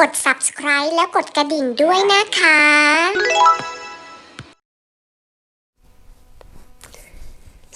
กด subscribe และกดกระดิ่งด้วยนะคะ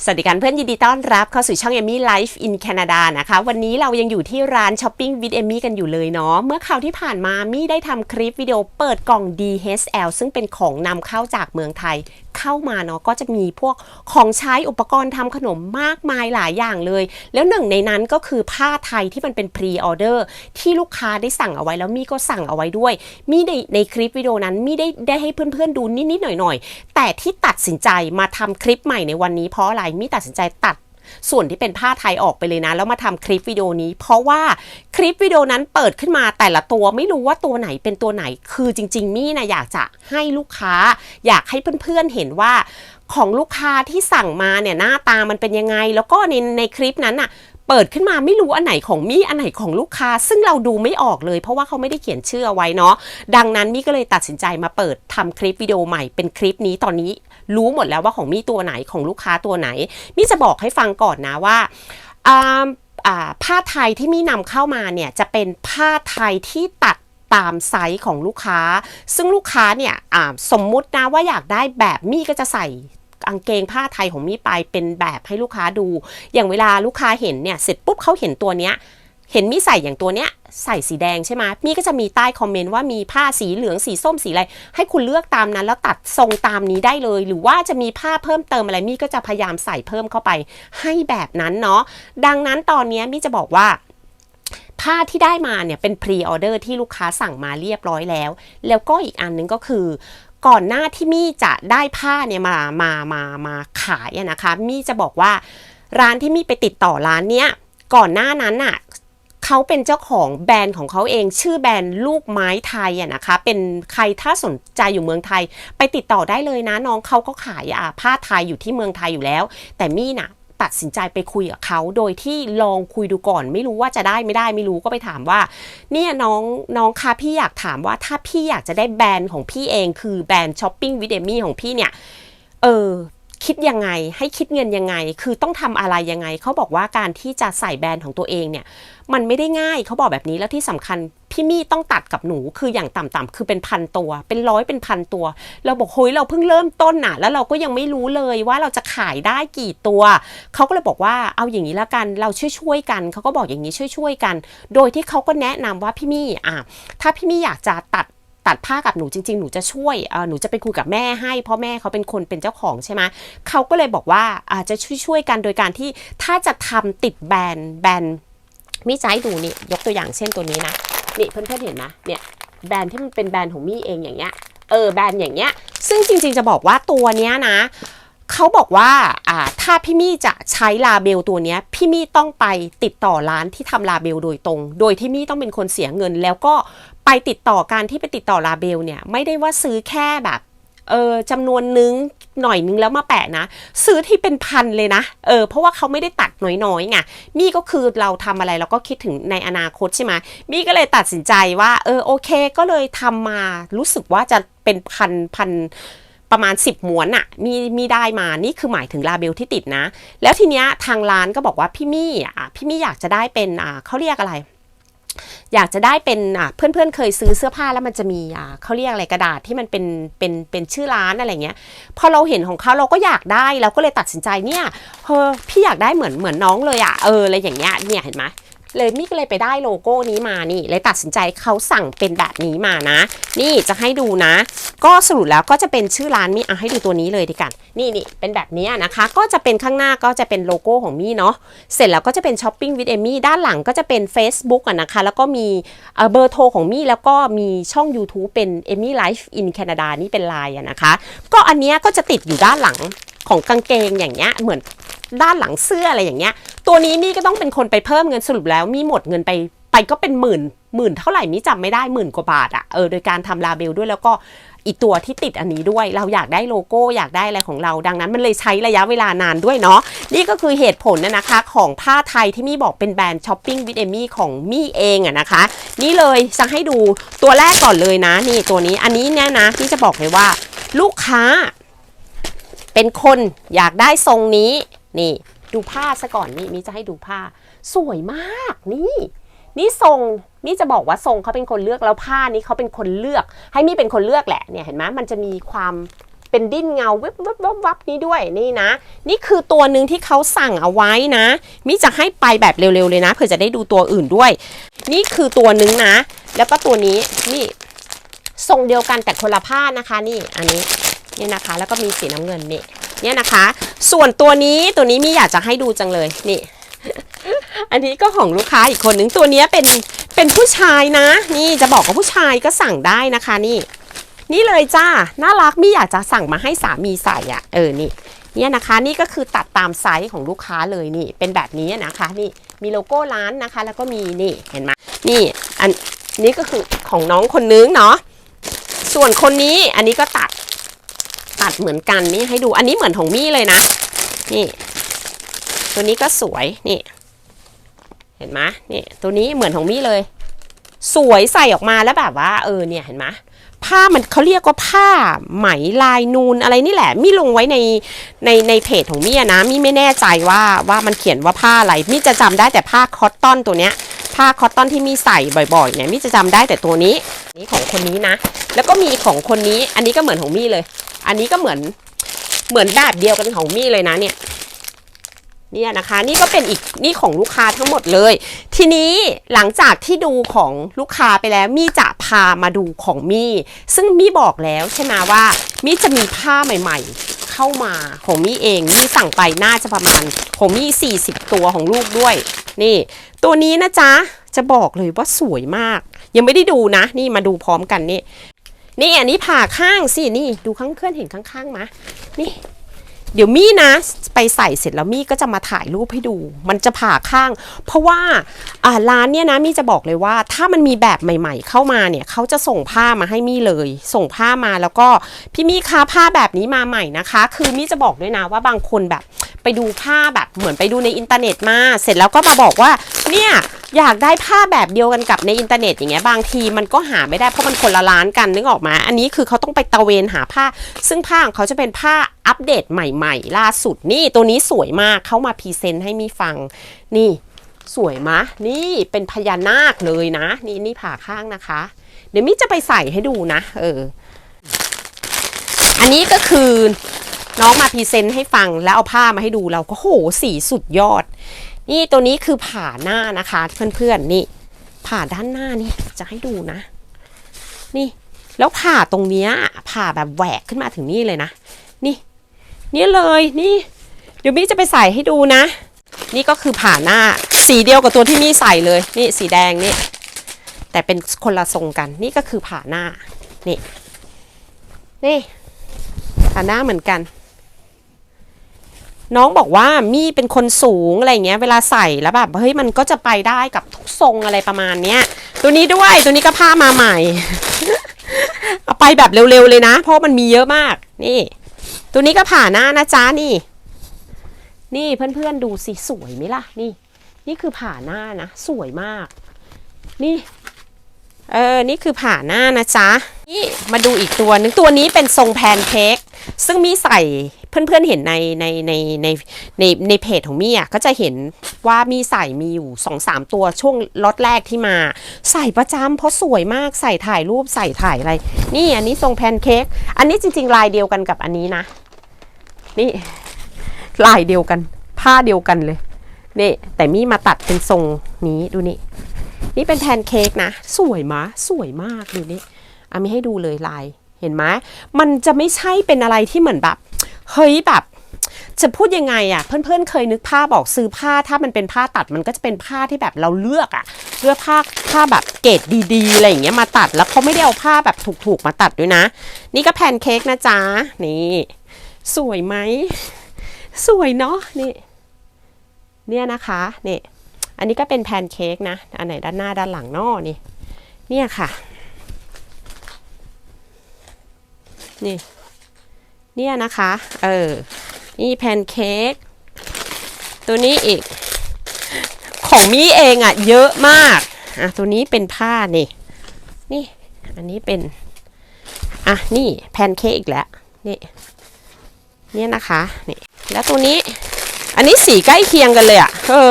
สวัสดีกันเพื่อนยินดีต้อนรับเข้าสู่ช่อง Emmy Life in Canada นะคะ วันนี้เรายังอยู่ที่ร้านช้อปปิ้ง with Emmy กันอยู่เลยเนาะเมื่อคราวที่ผ่านมามี่ได้ทำคลิปวิดีโอเปิดกล่อง DHL ซึ่งเป็นของนำเข้าจากเมืองไทยเข้ามาเนาะก็จะมีพวกของใช้อุปกรณ์ทำขนมมากมายหลายอย่างเลย แล้วหนึ่งในนั้นก็คือผ้าไทยที่มันเป็นพรีออเดอร์ที่ลูกค้าได้สั่งเอาไว้แล้วมี่ก็สั่งเอาไว้ด้วย มี่ในในคลิปวิดีโอนั้นมี่ได้ได้ให้เพื่อนๆดูนิดๆหน่อยๆแต่ที่ตัดสินใจมาทำคลิปใหม่ในวันนี้เพราะอะไรมี่ตัดสินใจตัด ส่วนที่เป็นผ้าไทยออกไปเลยนะ แล้วมาทำคลิปวิดีโอนี้ เพราะว่าคลิปวิดีโอนั้นเปิดขึ้นมาแต่ละตัวไม่รู้ว่าตัวไหนเป็นตัวไหน คือจริง ๆ มี่นะอยากจะให้ลูกค้า อยากให้เพื่อนๆเห็นว่าของลูกค้าที่สั่งมาเนี่ยหน้าตามันเป็นยังไง แล้วก็ในในคลิปนั้นน่ะเปิดขึ้นมาไม่รู้อันไหนของมี่อันไหนของลูกค้า ซึ่งเราดูไม่ออกเลย เพราะว่าเขาไม่ได้เขียนชื่อเอาไว้เนาะดังนั้นมี่ก็เลยตัดสินใจมาเปิดทำคลิปวิดีโอใหม่เป็นคลิปนี้ตอนนี้ รู้หมดแล้วว่าของมี่ตัวไหนของลูกค้าตัวไหน มี่จะบอกให้ฟังก่อนนะว่าผ้าไทยที่มี่นำเข้ามาเนี่ยจะเป็นผ้าไทยที่ตัดตามไซส์ของลูกค้า ซึ่งลูกค้าเนี่ยสมมุตินะว่าอยากได้แบบมี่ก็จะใส่กางเกงผ้าไทยของมี่ไปเป็นแบบให้ลูกค้าดู อย่างเวลาลูกค้าเห็นเนี่ยเสร็จปุ๊บเขาเห็นตัวเนี้ย เห็นมี่ใส่อย่างตัวเนี้ยใส่สีแดงใช่ไหมมี่ก็จะมีใต้คอมเมนต์ว่ามีผ้าสีเหลืองสีส้มสีอะไร ให้คุณเลือกตามนั้นแล้วตัดทรงตามนี้ได้เลย หรือว่าจะมีผ้าเพิ่มเติมอะไรมี่ก็จะพยายามใส่เพิ่มเข้าไปให้แบบนั้นเนาะดังนั้นตอนนี้มี่จะบอกว่าผ้าที่ได้มาเนี่ยเป็นพรีออเดอร์ที่ลูกค้าสั่งมาเรียบร้อยแล้ว แล้วก็อีกอันนึงก็คือก่อนหน้าที่มี่จะได้ผ้าเนี่ยมามามามาขายนะคะมี่จะบอกว่าร้านที่มี่ไปติดต่อร้านเนี้ยก่อนหน้านั้นน่ะ เขาเป็นเจ้าของแบรนด์ของเขาเอง ชื่อแบรนด์ลูกไม้ไทยอะนะคะ เป็นใครถ้าสนใจอยู่เมืองไทย ไปติดต่อได้เลยนะน้องเขาก็ขายผ้าไทยอยู่ที่เมืองไทยอยู่แล้ว แต่มี่น่ะตัดสินใจไปคุยกับเขาโดยที่ลองคุยดูก่อน ไม่รู้ว่าจะได้ไม่ได้ไม่รู้ก็ไปถามว่า เนี่ยน้องน้องคะพี่อยากถามว่าถ้าพี่อยากจะได้แบรนด์ของพี่เองคือแบรนด์ช้อปปิ้งวิดเอมี่ของพี่เนี่ย เออ คิดยังไง ให้คิดเงินยังไง คือต้องทำอะไรยังไง เขาบอกว่าการที่จะใส่แบรนด์ของตัวเองเนี่ย มันไม่ได้ง่ายเขาบอกแบบนี้แล้วที่สำคัญพี่มี่ต้องตัดกับหนูคืออย่างต่ำๆคือเป็นพันตัว เป็นร้อยเป็นพันตัว เราบอกเฮ้ยเราเพิ่งเริ่มต้นน่ะ แล้วเราก็ยังไม่รู้เลยว่าเราจะขายได้กี่ตัวเขาก็เลยบอกว่าเอาอย่างนี้ละกันเราช่วยๆกันเขาก็บอกอย่างนี้ช่วยๆกัน โดยที่เขาก็แนะนำว่าพี่มี่อะถ้าพี่มี่อยากจะตัด ตัดผ้ากับหนูจริง ๆ หนูจะช่วยหนูจะไปคุยกับแม่ให้เพราะแม่เขาเป็นคนเป็นเจ้าของใช่ไหมเขาก็เลยบอกว่าอาจจะช่วยๆกันโดยการที่ถ้าจะทำติดแบรนด์แบรนด์มี่จะให้ดูนี่ยกตัวอย่างเช่นตัวนี้นะนี่เพื่อนๆเห็นนะเนี่ยแบรนด์ที่มันเป็นแบรนด์ของมี่เองอย่างเงี้ยเออแบรนด์อย่างเงี้ย ซึ่งจริงๆจะบอกว่าตัวเนี้ยนะเขาบอกว่าอ่าถ้าพี่มี่จะใช้ลาเบลตัวเนี้ยพี่มี่ต้องไปติดต่อร้านที่ทำลาเบลโดยตรง โดยที่มี่ต้องเป็นคนเสียเงินแล้วก็ ไปติดต่อการที่ไปติดต่อลาเบลเนี่ยไม่ได้ว่าซื้อแค่แบบเออจำนวนนึงหน่อยนึงแล้วมาแปะนะ ซื้อที่เป็นพันเลยนะเออเพราะว่าเขาไม่ได้ตัดน้อยๆไงมี่ก็คือเราทำอะไรเราก็คิดถึงในอนาคตใช่ไหมมี่ก็เลยตัดสินใจว่า เออโอเค ก็เลยทำมารู้สึกว่าจะเป็นพันพันประมาณ 10ม้วนอะมีมีได้มานี่คือหมายถึงลาเบลที่ติดนะ แล้วทีเนี้ยทางร้านก็บอกว่าพี่มี่อะพี่มี่อยากจะได้เป็นอ่าเขาเรียกอะไร อยากจะได้เป็นอะเพื่อนๆเคยซื้อเสื้อผ้าแล้วมันจะมีอะเขาเรียกอะไรกระดาษที่มันเป็นเป็นเป็นชื่อร้านอะไรเงี้ยพอเราเห็นของเขาเราก็อยากได้เราก็เลยตัดสินใจเนี่ยเฮ้อพี่อยากได้เหมือนเหมือนน้องเลยอะเอออะไรอย่างเงี้ยเนี่ยเห็นไหม เลยมี่ก็เลยไปได้โลโก้นี้มานี่ เลยตัดสินใจเขาสั่งเป็นแบบนี้มานะ นี่จะให้ดูนะ ก็สรุปแล้วก็จะเป็นชื่อร้านมี่เอาให้ดูตัวนี้เลยดีกัน นี่นี่เป็นแบบนี้นะคะ ก็จะเป็นข้างหน้าก็จะเป็นโลโก้ของมี่เนาะเสร็จแล้วก็จะเป็นช้อปปิ้งวิดเอมี่ด้านหลังก็จะเป็น Facebook อะนะคะ แล้วก็มีเออเบอร์โทรของมี่แล้วก็มีช่อง YouTube เป็น Emmy Life in Canada นี่เป็นไลน์อะนะคะ ก็อันเนี้ยก็จะติดอยู่ด้านหลังของกางเกงอย่างเงี้ยเหมือนด้านหลังเสื้ออะไรอย่างเงี้ย ตัวนี้มี่ก็ต้องเป็นคนไปเพิ่มเงินสรุปแล้วมี่หมดเงินไปไปก็เป็นหมื่นหมื่นเท่าไหร่มี่จำไม่ได้หมื่นกว่าบาทอะเออโดยการทำลาเบลด้วยแล้วก็อีกตัวที่ติดอันนี้ด้วยเราอยากได้โลโก้อยากได้อะไรของเรา ดังนั้นมันเลยใช้ระยะเวลานานด้วยเนาะนี่ก็คือเหตุผลนะนะคะของผ้าไทยที่มี่บอกเป็นแบรนด์ช้อปปิ้งวิดเอมี่ของมี่เองอะนะคะ นี่เลยจะให้ดูตัวแรกก่อนเลยนะ นี่ตัวนี้อันนี้เนี่ยนะที่จะบอกเลยว่า ลูกค้า เป็นคนอยากได้ทรงนี้นี่ ดูผ้าซะก่อนนี่มีจะให้ดูผ้า สวยมากนี่นี่ทรงมี่จะบอกว่าทรงเขาเป็นคนเลือกแล้วผ้านี้เขาเป็นคนเลือก ให้มี่เป็นคนเลือกแหละเนี่ยเห็นไหมมันจะมีความเป็นดิ้นเงาวิบวับวับวับนี้ด้วยนี่นะ นี่คือตัวหนึ่งที่เขาสั่งเอาไว้นะ มิจะให้ไปแบบเร็วๆเลยนะเผื่อจะได้ดูตัวอื่นด้วย นี่คือตัวหนึ่งนะ แล้วก็ตัวนี้นี่ทรงเดียวกันแต่คนละผ้านะคะ นี่อันนี้นี่นะคะ แล้วก็มีสีน้ำเงินนี่ เนี่ยนะคะ ส่วนตัวนี้ตัวนี้มิอยากจะให้ดูจังเลยนี่ อันนี้ก็ของลูกค้าอีกคนหนึ่งตัวนี้เป็นเป็นผู้ชายนะ นี่จะบอกว่าผู้ชายก็สั่งได้นะคะนี่ นี่เลยจ้าน่ารักมิอยากจะสั่งมาให้สามีใส่อะ่ะเออนี่เนี่ยนะคะนี่ก็คือตัดตามไซส์ของลูกค้าเลยนี่ เป็นแบบนี้นะคะนี่มีโลโก้ร้านนะคะ แล้วก็มีนี่เห็นไหมนี่อันนี้ก็คือของน้องคนนึงเนาะส่วนคนนี้อันนี้ก็ตัด ตัดเหมือนกันนี่ให้ดูอันนี้เหมือนของมี่เลยนะ นี่ ตัวนี้ก็สวยนี่ เห็นไหมนี่ตัวนี้เหมือนของมี่เลย สวยใส่ออกมาแล้วแบบว่า เออเนี่ยเห็นไหมผ้ามันเขาเรียกว่าผ้าไหมลายนูนอะไรนี่แหละมี่ลงไว้ในในในเพจของมี่นะมี่ไม่แน่ใจว่าว่ามันเขียนว่าผ้าอะไรมี่จะจำได้แต่ผ้าคอตตอนตัวเนี้ยผ้าคอตตอนที่มี่ใส่บ่อยๆเนี่ยมี่จะจำได้แต่ตัวนี้นี่ของคนนี้นะ แล้วก็มีของคนนี้อันนี้ก็เหมือนของมี่เลย อันนี้ก็เหมือนเหมือนแบบเดียวกันของมี่เลยนะเนี่ยเนี่ยนะคะนี่ก็เป็นอีกนี่ของลูกค้าทั้งหมดเลย ทีนี้หลังจากที่ดูของลูกค้าไปแล้วมี่จะพามาดูของมี่ซึ่งมี่บอกแล้วใช่ไหมว่ามี่จะมีผ้าใหม่ ๆ เข้ามาของมี่เองมี่สั่งไปน่าจะประมาณของมี่40 ตัวของลูกด้วย นี่ ตัวนี้นะจ๊ะจะบอกเลยว่าสวยมาก ยังไม่ได้ดูนะ นี่มาดูพร้อมกันนี่ นี่อันนี้ผ่าข้างสิ นี่ดูข้างเคลื่อนเห็นข้างๆมะนี่ เดี๋ยวมี่นะ ไปใส่เสร็จแล้วมี่ก็จะมาถ่ายรูปให้ดู มันจะผ่าข้าง เพราะว่าอ่าร้านเนี่ยนะมี่จะบอกเลยว่า ถ้ามันมีแบบใหม่ ๆ เข้ามาเนี่ยเขาจะส่งผ้ามาให้มี่เลย ส่งผ้ามาแล้วก็พี่มี่คะผ้าแบบนี้มาใหม่นะคะ คือมี่จะบอกด้วยนะว่าบางคนแบบไปดูผ้าแบบเหมือนไปดูในอินเทอร์เน็ตมา เสร็จแล้วก็มาบอกว่าเนี่ยอยากได้ผ้าแบบเดียวกันกับในอินเทอร์เน็ตอย่างเงี้ยบางทีมันก็หาไม่ได้เพราะมันคนละร้านกันนึกออกมา อันนี้คือเขาต้องไปตะเวนหาผ้า ซึ่งผ้าของเขาจะเป็นผ้าอัปเดตใหม่ๆล่าสุดนี่ตัวนี้สวยมากเขามาพรีเซนต์ให้มีฟัง นี่สวยมะ นี่เป็นพญานาคเลยนะ นี่นี่ผ่าข้างนะคะ เดี๋ยวมิจะไปใส่ให้ดูนะ เออ อันนี้ก็คือน้องมาพรีเซนต์ให้ฟังแล้วเอาผ้ามาให้ดูเราก็โหสีสุดยอด นี่ตัวนี้คือผ่าหน้านะคะ เพื่อนๆนี่ผ่าด้านหน้านี่จะให้ดูนะ นี่ แล้วผ่าตรงเนี้ยผ่าแบบแหวกขึ้นมาถึงนี่เลยนะ นี่ นี่เลยนี่เดี๋ยวมี่จะไปใส่ให้ดูนะ นี่ก็คือผ่าหน้าสีเดียวกับตัวที่มี่ใส่เลย นี่สีแดงนี่แต่เป็นคนละทรงกัน นี่ก็คือผ่าหน้านี่นี่ผ่าหน้าเหมือนกัน น้องบอกว่ามี่เป็นคนสูงอะไรเงี้ย เวลาใส่แล้วแบบเฮ้ยมันก็จะไปได้กับทุกทรงอะไรประมาณเนี้ย ตัวนี้ด้วยตัวนี้ก็ผ้ามาใหม่ เอาไปแบบเร็วๆเลยนะ เพราะมันมีเยอะมากนี่ ตัวนี้ก็ผ่าหน้านะจ๊ะนี่ นี่เพื่อนๆดูสิสวยไหมล่ะ นี่ นี่คือผ่าหน้านะ สวยมาก นี่ เออ นี่คือผ่าหน้านะจ๊ะ นี่มาดูอีกตัวหนึงตัวนี้เป็นทรงแพนเค้กซึ่งมีใส่เพื่อนๆเห็นในในในในในในเพจของมี่อะก็จะเห็นว่ามีใส่มีอยู่สองสามตัวช่วงล็อตแรกที่มา ใส่ประจำเพราะสวยมากใส่ถ่ายรูปใส่ถ่ายอะไร นี่อันนี้ทรงแพนเค้กอันนี้จริง ๆ ลายเดียวกันกับอันนี้นะ นี่ลายเดียวกัน ผ้าเดียวกันเลยนี่แต่มี่มาตัดเป็นทรงนี้ดูนี่ นี่เป็นแพนเค้กนะ สวยมะสวยมากดูนี่อามีให้ดูเลยลายเห็นไหมมันจะไม่ใช่เป็นอะไรที่เหมือนแบบ เฮ้ยแบบจะพูดยังไงอะ่ะ เพื่อนๆ เคยนึกภาพบอกซื้อผ้าถ้ามันเป็นผ้าตัดมันก็จะเป็นผ้าที่แบบเราเลือกอะ่ะเลือกผ้าผ้าแบบเกรดดีๆอะไรอย่างเงี้ยมาตัดแล้วเขาไม่ได้เอาผ้าแบบถูกๆมาตัดด้วยนะ นี่ก็แพนเค้กนะจ๊ะนี่ สวยไหม สวยเนาะนี่เนี่ยนะคะนี่อันนี้ก็เป็นแพนเค้กนะ อันไหนด้านหน้าด้านหลังนอนี่ เนี่ยค่ะ นี่ เนี่ยนะคะ เออ นี่แพนเค้ก ตัวนี้อีก ของมี่เองอะ่ะ เยอะมาก อะ ตัวนี้เป็นผ้านี่ นี่ อันนี้เป็น อะ นี่แพนเค้กอีกแล้ว นี่ เนี่ยนะคะนี่แล้วตัวนี้ อันนี้สีใกล้เคียงกันเลยอะ่ะเออ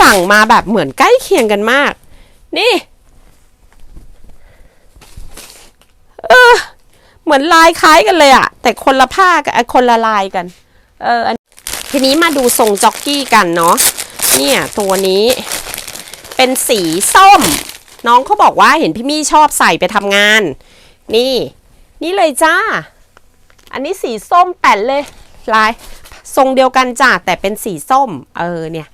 สั่งมาแบบเหมือนใกล้เคียงกันมาก นี่เออเหมือนลายคล้ายกันเลยอะ่ะ แต่คนละผ้ากับคนละลายกัน เออทีนี้มาดูทรงจ็อกกี้กันเนาะเนี่ยตัวนี้เป็นสีส้ม น้องเขาบอกว่าเห็นพี่มี่ชอบใส่ไปทำงาน นี่ นี่เลยจ้า อันนี้สีส้มแป่นเลยลายทรงเดียวกันจ้าแต่เป็นสีส้ม เออเนี่ย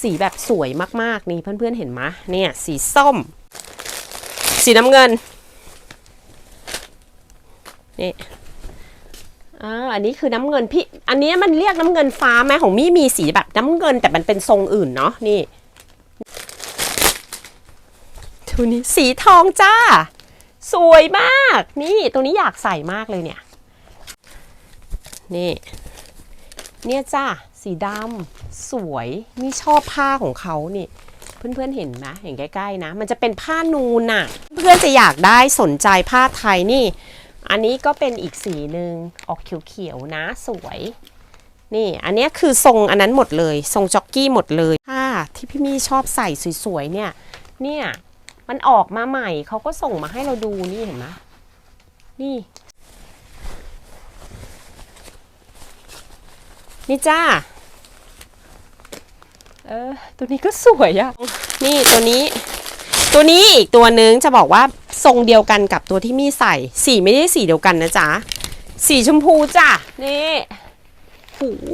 สีแบบสวยมากๆนี่เพื่อนๆเห็นไหมเนี่ย สีส้ม สีน้ำเงินนี่อ่าอันนี้คือน้ำเงินพี่อันนี้มันเรียกน้ำเงินฟ้าไหมของมี่มีสีแบบน้ำเงิน แต่มันเป็นทรงอื่นเนาะนี่ทูนี้สีทองจ้า สวยมาก นี่ตัวนี้อยากใส่มากเลยเนี่ย นี่ เนี่ยจ้าสีดำสวยนี่ชอบผ้าของเขานี่ เพื่อนๆเห็นไหมเห็นใกล้ๆนะ มันจะเป็นผ้านูนน่ะเพื่อนจะอยากได้สนใจผ้าไทยนี่ อันนี้ก็เป็นอีกสีหนึ่งออกเขียวๆนะสวยนี่ อันนี้คือทรงอันนั้นหมดเลย ทรงจ็อกกี้หมดเลยผ้าที่พี่มี่ชอบใส่สวยๆเนี่ย เนี่ย มันออกมาใหม่เขาก็ส่งมาให้เราดูนี่เห็นไหมนี่ นี่จ้า เออ ตัวนี้ก็สวยอะนี่ตัวนี้ ตัวนี้อีกตัวนึงจะบอกว่าทรงเดียวกันกับตัวที่มี่ใส่ สีไม่ได้สีเดียวกันนะจ๊ะ สีชมพูจ้ะ นี่โอ้โห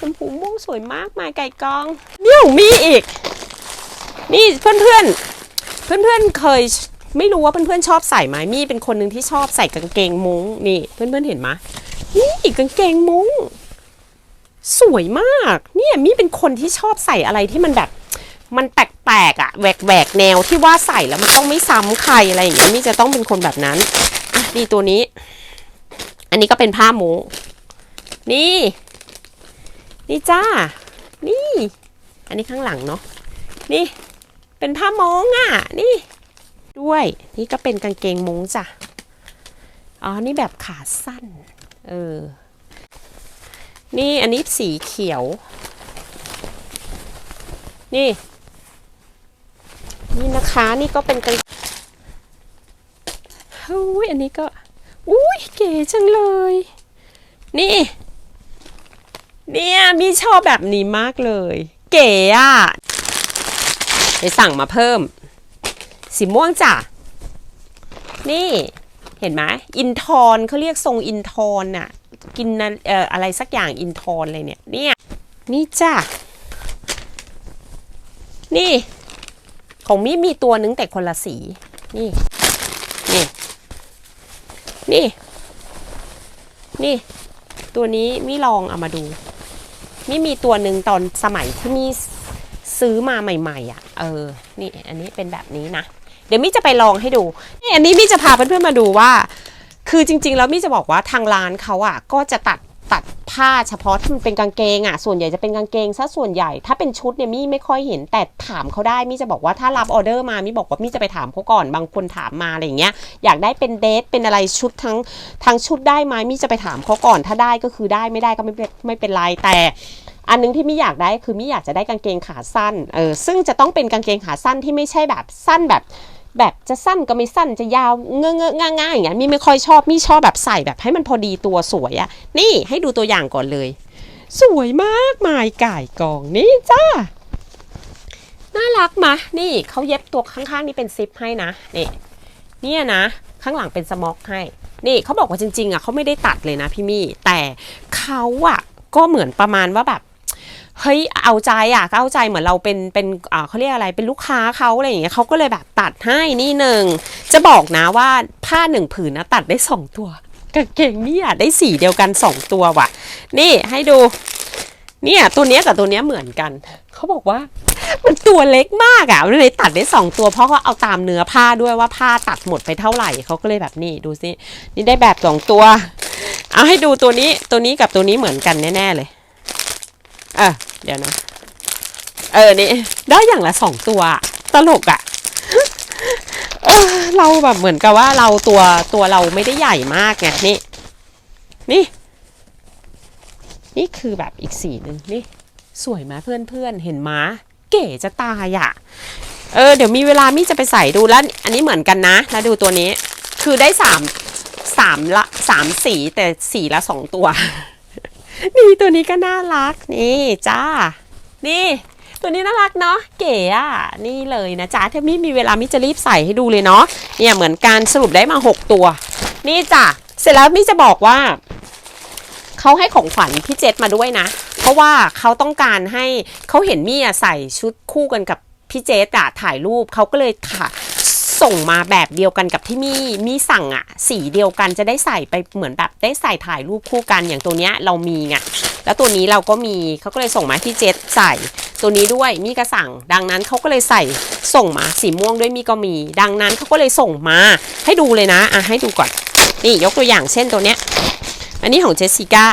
ชมพูม่วงสวยมากมายไก่กองเนี่ของมี่อีก นี่เพื่อนเพื่อนเพื่อนเพื่อนเคยไม่รู้ว่าเพื่อนเพื่อนๆชอบใส่ไหมมี่เป็นคนหนึ่งที่ชอบใส่กางเกงมุ้งนี่เพื่อนเพื่อนๆเห็นไหมนี่กางเกงมุ้ง สวยมาก เนี่ยมี่เป็นคนที่ชอบใส่อะไรที่มันแบบ มันแปลกๆอะแหวกแหวกแนวที่ว่าใส่แล้วมันต้องไม่ซ้ำใครอะไรอย่างเงี้ยมี่จะต้องเป็นคนแบบนั้นอะนี่ตัวนี้ อันนี้ก็เป็นผ้าหมูนี่ นี่จ้า นี่ อันนี้ข้างหลังเนาะนี่ เป็นผ้ามงอะนี่ ด้วย นี่ก็เป็นกางเกงม้งจ้ะอ๋อนี่แบบขาสั้น เออ นี่อันนี้สีเขียว นี่ นี่นะคะนี่ก็เป็นกางอุ้ยอันนี้ก็อุ้ยเก๋จังเลย นี่ เนี่ยมีชอบแบบนี้มากเลย เก๋อะไปสั่งมาเพิ่ม สีม่วงจ้ะ นี่ เห็นไหมอินทอนเขาเรียกทรงอินทอนน่ะ กินนะเอ่ออะไรสักอย่างอินทอนเลยเนี่ย เนี่ย นี่จ้ะ นี่ ของมี่มีตัวนึงแต่คนละสี นี่ นี่ นี่ นี่ ตัวนี้มี่ลองเอามาดูมี่มีตัวหนึ่งตอนสมัยที่มี่ซื้อมาใหม่ ๆ อะ เออ นี่ อันนี้เป็นแบบนี้นะ เดี๋ยวมี่จะไปลองให้ดู นี่ อันนี้มี่จะพาเพื่อนๆมาดูว่า คือจริง ๆ แล้วมี่จะบอกว่าทางร้านเขาอะก็จะตัดตัดผ้าเฉพาะที่มันเป็นกางเกงอะส่วนใหญ่จะเป็นกางเกงซะส่วนใหญ่ ถ้าเป็นชุดเนี่ยมี่ไม่ค่อยเห็นแต่ถามเขาได้มี่จะบอกว่าถ้ารับออเดอร์มามี่บอกว่ามี่จะไปถามเขาก่อนบางคนถามมาอะไรอย่างเงี้ยอยากได้เป็นเดทเป็นอะไรชุดทั้งทั้งชุดได้ไหมมี่จะไปถามเขาก่อน ถ้าได้ก็คือได้ไม่ได้ก็ไม่เป็นไม่เป็นไรแต่อันนึงที่มี่อยากได้คือมี่อยากจะได้กางเกงขาสั้น เออ ซึ่งจะต้องเป็นกางเกงขาสั้นที่ไม่ใช่แบบสั้นแบบ แบบจะสั้นก็ไม่สั้นจะยาวเงอะเงอะง่ายง่ายอย่างเงี้ยมี่ไม่ค่อยชอบมี่ชอบแบบใส่แบบให้มันพอดีตัวสวยอะนี่ให้ดูตัวอย่างก่อนเลย สวยมากมายก่ายกองนี่จ้าน่ารักมะนี่เขาเย็บตัวข้างๆนี่เป็นซิปให้นะนี่เนี่ยนะ ข้างหลังเป็นสม็อกให้ นี่เขาบอกว่าจริงๆอะเขาไม่ได้ตัดเลยนะพี่มี่แต่เขาอะก็เหมือนประมาณว่าแบบ เฮ้ยเอาใจอะก็เอาใจเหมือนเราเป็นเป็นอ่าเขาเรียกอะไรเป็นลูกค้าเขาอะไรอย่างเงี้ยเขาก็เลยแบบตัดให้นี่หนึ่งจะบอกนะว่าผ้าหนึ่งผืนนะตัดได้สองตัวกางเกงเนี่ยได้สีเดียวกันสองตัวว่ะ นี่ให้ดู เนี่ยตัวเนี้ยกับตัวเนี้ยเหมือนกันเขาบอกว่ามันตัวเล็กมากอะเลยตัดได้สองตัวเพราะเขาเอาตามเนื้อผ้าด้วยว่าผ้าตัดหมดไปเท่าไหร่เขาก็เลยแบบนี่ดูสินี่ได้แบบสองตัว เอาให้ดูตัวนี้ตัวนี้กับตัวนี้เหมือนกันแน่ๆเลย เออเดี๋ยวนะ เออนี่ได้อย่างละสองตัว ตลกอะเออเราแบบเหมือนกับว่าเราตัวตัวเราไม่ได้ใหญ่มากไงนี่ นี่ นี่คือแบบอีกสีหนึ่งนี่ สวยไหมเพื่อนเพื่อนเห็นม้าเก๋จะตายอะ เออ เดี๋ยวมีเวลามี่จะไปใส่ดูแล้ว อันนี้เหมือนกันนะ แล้วดูตัวนี้ คือได้สามสามละสามสีแต่สีละสองตัว นี่ตัวนี้ก็น่ารักนี่จ้า นี่ ตัวนี้น่ารักเนาะเก๋อะนี่เลยนะจ๊ะถ้ามิมีเวลามิจะรีบใส่ให้ดูเลยเนาะเนี่ยเหมือนการสรุปได้มา 6 ตัว นี่จ้ะเสร็จแล้วมิจะบอกว่าเขาให้ของขวัญพี่เจษมาด้วยนะ เพราะว่าเขาต้องการให้เขาเห็นมี่ะใส่ชุดคู่กันกับพี่เจษอะถ่ายรูปเขาก็เลยค่ะ ส่งมาแบบเดียวกันกับที่มี่มี่สั่งอะสีเดียวกันจะได้ใส่ไปเหมือนแบบได้ใส่ถ่ายรูปคู่กันอย่างตัวเนี้ยเรามีไงแล้วตัวนี้เราก็มีเขาก็เลยส่งมาให้พี่เจษใส่ ตัวนี้ด้วยมี่ก็สั่ง ดังนั้นเขาก็เลยใส่ส่งมาสีม่วงด้วยมี่ก็มี ดังนั้นเขาก็เลยส่งมาให้ดูเลยนะอะให้ดูก่อนนี่ยกตัวอย่างเช่นตัวเนี้ยอันนี้ของเจสสิก้า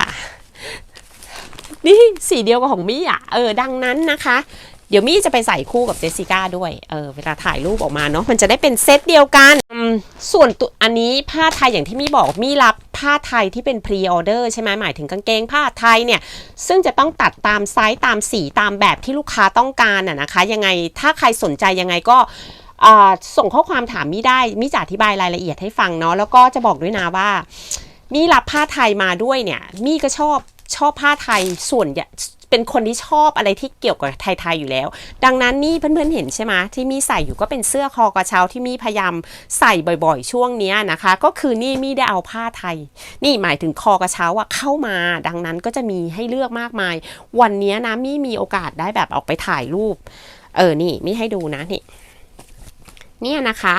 นี่สีเดียวกับของมี่อะเออดังนั้นนะคะ ดี๋ยวมี่จะไปใส่คู่กับเจสสิก้าด้วย เออเวลาถ่ายรูปออกมาเนาะมันจะได้เป็นเซตเดียวกันส่วนตัวอันนี้ผ้าไทยอย่างที่มี่บอกมี่รับผ้าไทยที่เป็นพรีออเดอร์ใช่ไหมหมายถึงกางเกงผ้าไทยเนี่ย ซึ่งจะต้องตัดตามไซส์ตามสีตามแบบที่ลูกค้าต้องการอะนะคะ ยังไงถ้าใครสนใจยังไงก็ส่งข้อความถามมี่ได้มี่จะอธิบายรายละเอียดให้ฟังเนาะแล้วก็จะบอกด้วยนะว่า มี่รับผ้าไทยมาด้วยเนี่ย มี่ก็ชอบชอบผ้าไทยส่วนใหญ่เป็นคนที่ชอบอะไรที่เกี่ยวกับไทยๆอยู่แล้ว ดังนั้นนี่เพื่อนๆเห็นใช่ไหมที่มี่ใส่อยู่ก็เป็นเสื้อคอกระเช้าที่มี่พยายามใส่บ่อยๆ ช่วงเนี้ยนะคะ ก็คือนี่มี่ได้เอาผ้าไทย นี่หมายถึงคอกระเช้าอะเข้ามา ดังนั้นก็จะมีให้เลือกมากมาย วันนี้นะมี่มีโอกาสได้แบบออกไปถ่ายรูป เออนี่มี่ให้ดูนะนี่เนี่ยนะคะ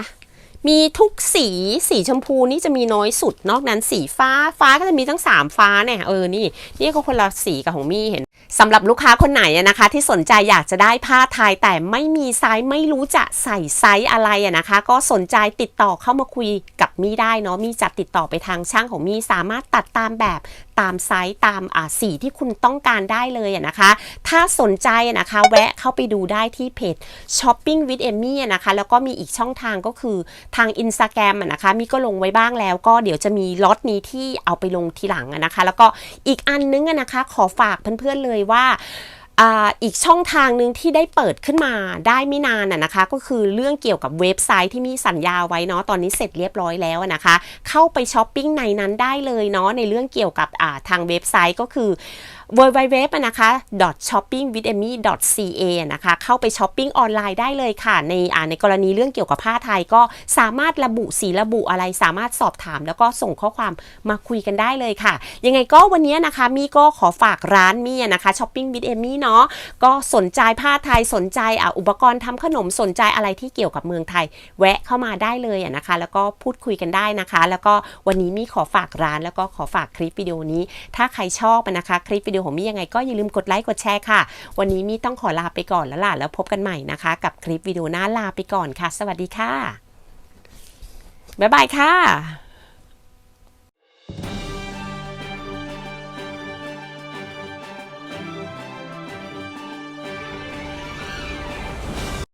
มีทุกสีสีชมพูนี่จะมีน้อยสุด นอกนั้นสีฟ้าฟ้าก็จะมีทั้ง 3 ฟ้าเนี่ยเออนี่นี่ก็คนละสีกับของมี่เห็นสำหรับลูกค้าคนไหนนะคะ ที่สนใจอยากจะได้ผ้าไทยแต่ไม่มีไซส์ไม่รู้จะใส่ไซส์อะไรนะคะ ก็สนใจติดต่อเข้ามาคุยกับมี่ได้เนาะมี่จะติดต่อไปทางช่างของมี่สามารถตัดตามแบบตามไซส์ตามสีที่คุณต้องการได้เลยนะคะ ถ้าสนใจนะคะแวะเข้าไปดูได้ที่เพจ Shopping with Emmy นะคะแล้วก็มีอีกช่องทางก็คือทาง Instagram อะนะคะมีก็ลงไว้บ้างแล้วก็เดี๋ยวจะมีล็อตนี้ที่เอาไปลงทีหลังนะคะ แล้วก็อีกอันนึงนะคะขอฝากเพื่อนๆเลยว่าอ่าอีกช่องทางหนึ่งที่ได้เปิดขึ้นมาได้ไม่นานอะนะคะ ก็คือเรื่องเกี่ยวกับเว็บไซต์ที่มีสัญญาไว้เนาะตอนนี้เสร็จเรียบร้อยแล้วนะคะ เข้าไปช้อปปิ้งในนั้นได้เลยเนาะในเรื่องเกี่ยวกับอ่าทางเว็บไซต์ก็คือ w w w นะคะ shoppingwithemy.ca นะคะ เข้าไปช้อปปิ้งออนไลน์ได้เลยค่ะ ในในกรณีเรื่องเกี่ยวกับผ้าไทยก็สามารถระบุสีระบุอะไรสามารถสอบถาม แล้วก็ส่งข้อความมาคุยกันได้เลยค่ะ ยังไงก็วันนี้นะคะมี่ก็ขอฝากร้านมี่นะคะ Shopping with Emmy เนาะก็สนใจผ้าไทยสนใจออุปกรณ์ทำขนมสนใจอะไรที่เกี่ยวกับเมืองไทย แวะเข้ามาได้เลยนะคะ แล้วก็พูดคุยกันได้นะคะ แล้วก็วันนี้มี่ขอฝากร้านแล้วก็ขอฝากคลิปวิดีโอนี้ ถ้าใครชอบนะคะคลิปวิดีโอของมี่ยังไงก็อย่าลืมกดไลค์กดแชร์ค่ะ วันนี้มี่ต้องขอลาไปก่อนแล้วล่ะแล้วพบกันใหม่นะคะ กับคลิปวิดีโอหน้าลาไปก่อนค่ะ สวัสดีค่ะบ๊ายบายค่ะ